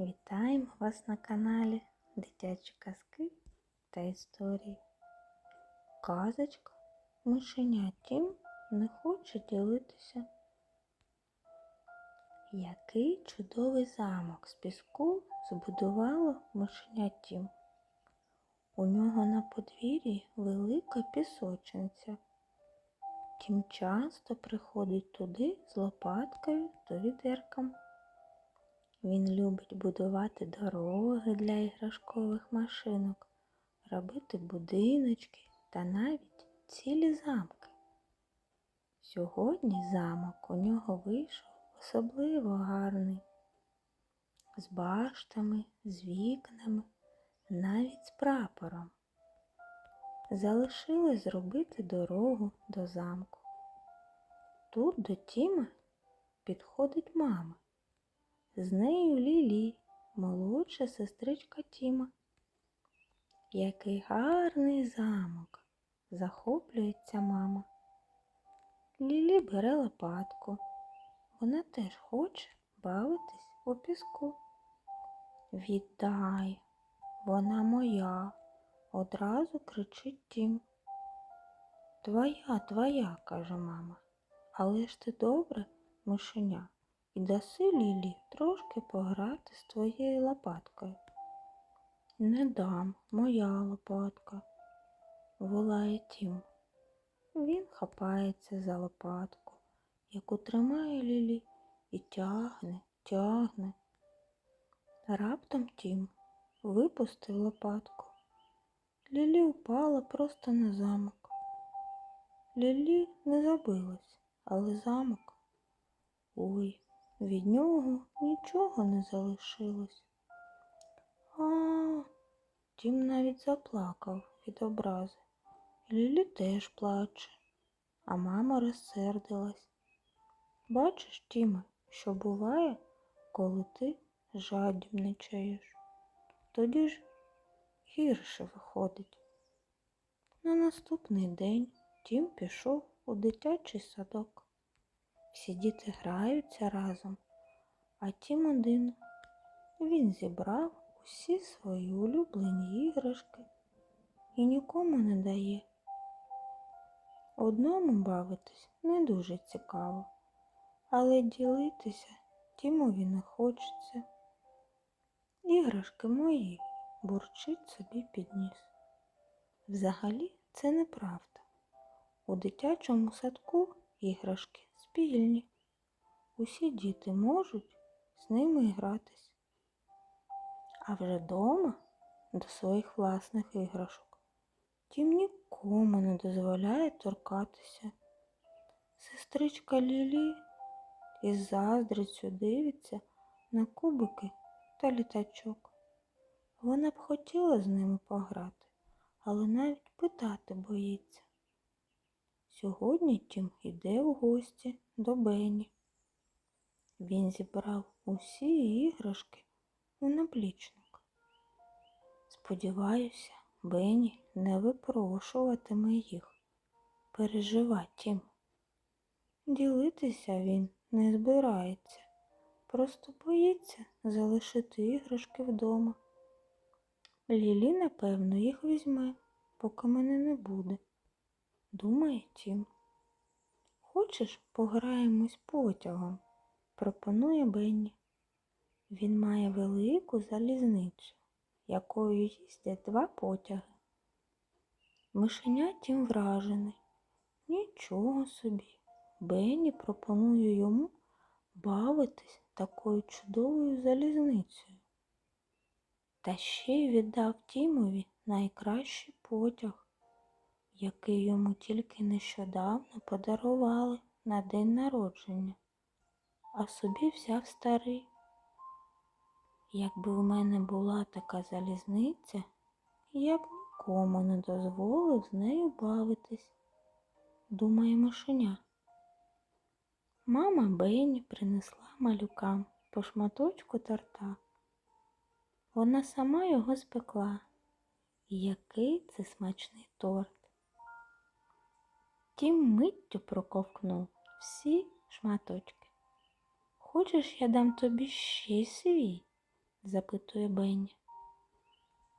Вітаємо вас на каналі Дитячі казки та історії. Казочка мишеня Тім не хоче ділитися. Який чудовий замок з піску збудувало мишеня Тім. У нього на подвір'ї велика пісочниця. Тім часто приходить туди з лопаткою та відерком. Він любить будувати дороги для іграшкових машинок, робити будиночки та навіть цілі замки. Сьогодні замок у нього вийшов особливо гарний, з баштами, з вікнами, навіть з прапором. Залишилось зробити дорогу до замку. Тут до Тіма підходить мама. З нею Лілі, молодша сестричка Тіма. Який гарний замок, захоплюється мама. Лілі бере лопатку. Вона теж хоче бавитись у піску. Віддай, вона моя, одразу кричить Тім. Твоя, твоя, каже мама. Але ж ти добре, мишеня і даси Лілі трошки пограти з твоєю лопаткою. Не дам, моя лопатка, волає Тім. Він хапається за лопатку, яку тримає Лілі, і тягне, тягне. Раптом Тім випустив лопатку. Лілі упала просто на замок. Лілі не забилась, але замок. Ой, від нього нічого не залишилось. А, Тім навіть заплакав від образи. Лілі теж плаче, а мама розсердилась. Бачиш, Тіме, що буває, коли ти жадібничаєш. Тоді ж гірше виходить. На наступний день Тім пішов у дитячий садок. Всі діти граються разом, а Тім один. Він зібрав усі свої улюблені іграшки і нікому не дає. Одному бавитись не дуже цікаво, але ділитися Тімові не хочеться. Іграшки мої бурчить собі під ніс. Взагалі це неправда. У дитячому садку іграшки спільні. Усі діти можуть з ними гратись. А вже дома до своїх власних іграшок тім нікому не дозволяє торкатися. Сестричка Лілі із заздрицю дивиться на кубики та літачок. Вона б хотіла з ними пограти, але навіть питати боїться. Сьогодні Тім іде в гості до Бені. Він зібрав усі іграшки у наплічник. Сподіваюся, Бені не випрошуватиме їх. Пережива Тім. Ділитися він не збирається, просто боїться залишити іграшки вдома. Лілі, напевно, їх візьме, поки мене не буде. Думає Тім. Хочеш, пограємось потягом? пропонує Бенні. Він має велику залізницю, якою їздять два потяги. Мишеня тім вражений. Нічого собі. Бенні пропонує йому бавитись такою чудовою залізницею. Та ще й віддав Тімові найкращий потяг який йому тільки нещодавно подарували на день народження, а собі взяв старий. Якби в мене була така залізниця, я б нікому не дозволив з нею бавитись, думає мишеня. Мама Бенні принесла малюкам по шматочку торта. Вона сама його спекла. Який це смачний торт. Тім миттю проковкнув всі шматочки. Хочеш, я дам тобі ще свій? запитує Бенні.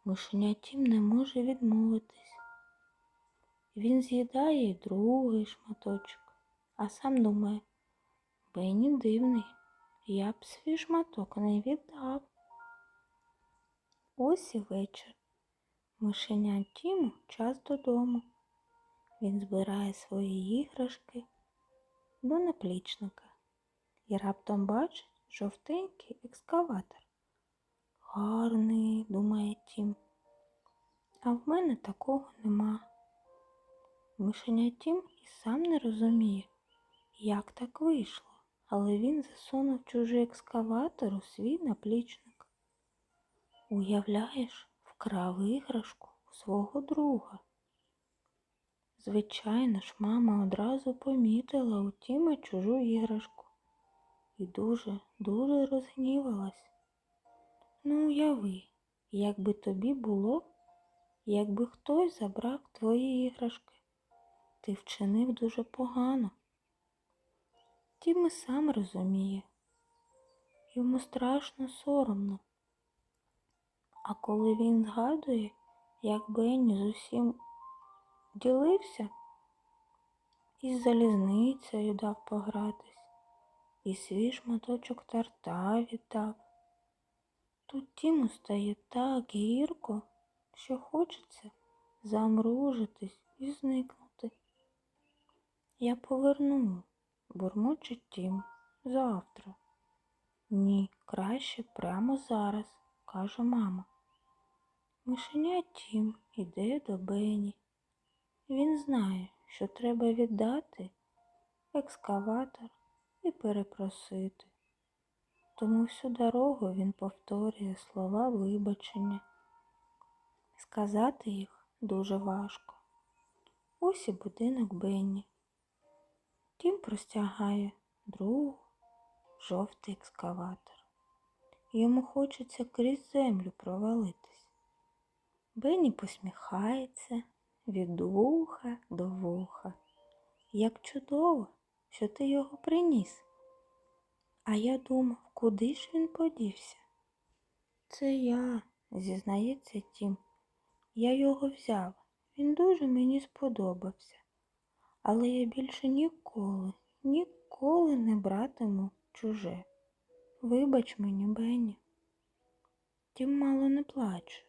Мишеня Тім не може відмовитись. Він з'їдає другий шматочок, а сам думає, Бенні дивний, я б свій шматок не віддав. Ось і вечір. Мишеня Тіму час додому. Він збирає свої іграшки до наплічника і раптом бачить жовтенький екскаватор. Гарний, думає Тім. А в мене такого нема. Мишеня Тім і сам не розуміє, як так вийшло, але він засунув чужий екскаватор у свій наплічник. Уявляєш, вкрав іграшку у свого друга. Звичайно ж, мама одразу помітила у Тіма чужу іграшку і дуже, дуже розгнівалась. Ну, уяви, як би тобі було, якби хтось забрав твої іграшки. Ти вчинив дуже погано. Тім і сам розуміє. Йому страшно соромно. А коли він згадує, як Бенні з усім ділився, із залізницею дав погратись, і свій шматочок тарта віддав. Тут Тіму стає так гірко, що хочеться замружитись і зникнути. Я поверну, бурмочить Тім, завтра. Ні, краще прямо зараз, каже мама. Мишеня Тім іде до Бені. Він знає, що треба віддати екскаватор і перепросити. Тому всю дорогу він повторює слова вибачення. Сказати їх дуже важко. Ось і будинок Бенні. Тім простягає другу жовтий екскаватор. Йому хочеться крізь землю провалитись. Бенні посміхається від вуха до вуха. Як чудово, що ти його приніс. А я думав, куди ж він подівся? Це я, зізнається Тім. Я його взяв. Він дуже мені сподобався. Але я більше ніколи, ніколи не братиму чуже. Вибач мені, Бенні. Тім мало не плаче.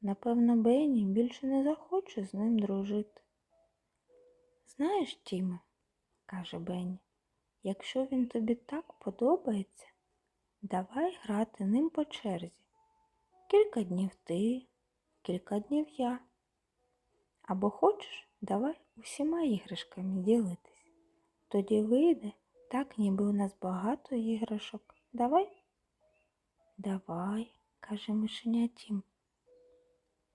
Напевно, Бенні більше не захоче з ним дружити. Знаєш, Тіме, каже Бенні, якщо він тобі так подобається, давай грати ним по черзі. Кілька днів ти, кілька днів я. Або хочеш, давай усіма іграшками ділитись. Тоді вийде так, ніби у нас багато іграшок. Давай? Давай, каже мишеня Тім.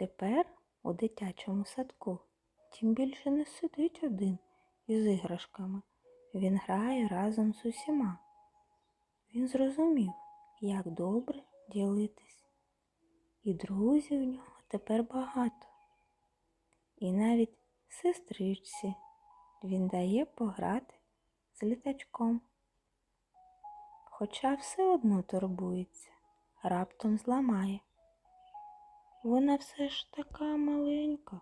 Тепер у дитячому садку Тім більше не сидить один із іграшками. Він грає разом з усіма. Він зрозумів, як добре ділитись. І друзів у нього тепер багато. І навіть сестричці він дає пограти з літачком. Хоча все одно турбується, раптом зламає. Вона все ж така маленька.